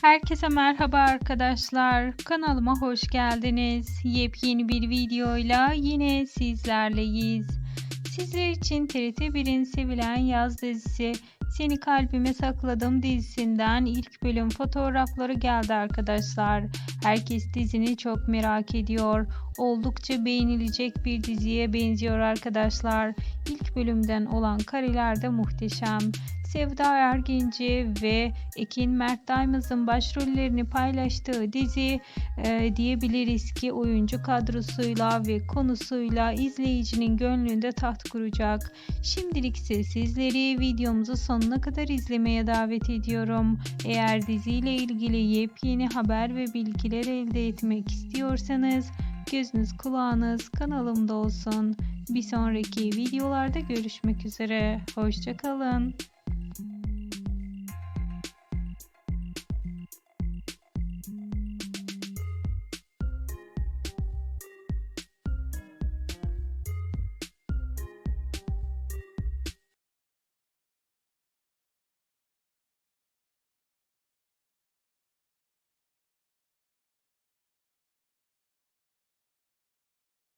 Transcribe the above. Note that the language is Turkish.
Herkese merhaba arkadaşlar. Kanalıma hoş geldiniz. Yepyeni bir videoyla yine sizlerleyiz. Sizler için TRT 1'in sevilen yaz dizisi Seni Kalbime Sakladım dizisinden ilk bölüm fotoğrafları geldi arkadaşlar. Herkes dizini çok merak ediyor. Oldukça beğenilecek bir diziye benziyor arkadaşlar. İlk bölümden olan kareler de muhteşem. Sevda Ergenci ve Ekin Mert Daimaz'ın başrollerini paylaştığı dizi e, diyebiliriz ki oyuncu kadrosuyla ve konusuyla izleyicinin gönlünde taht kuracak. Şimdilik ise sizleri videomuzu sonuna kadar izlemeye davet ediyorum. Eğer diziyle ilgili yepyeni haber ve bilgiler elde etmek istiyorsanız gözünüz kulağınız kanalımda olsun. Bir sonraki videolarda görüşmek üzere. Hoşçakalın.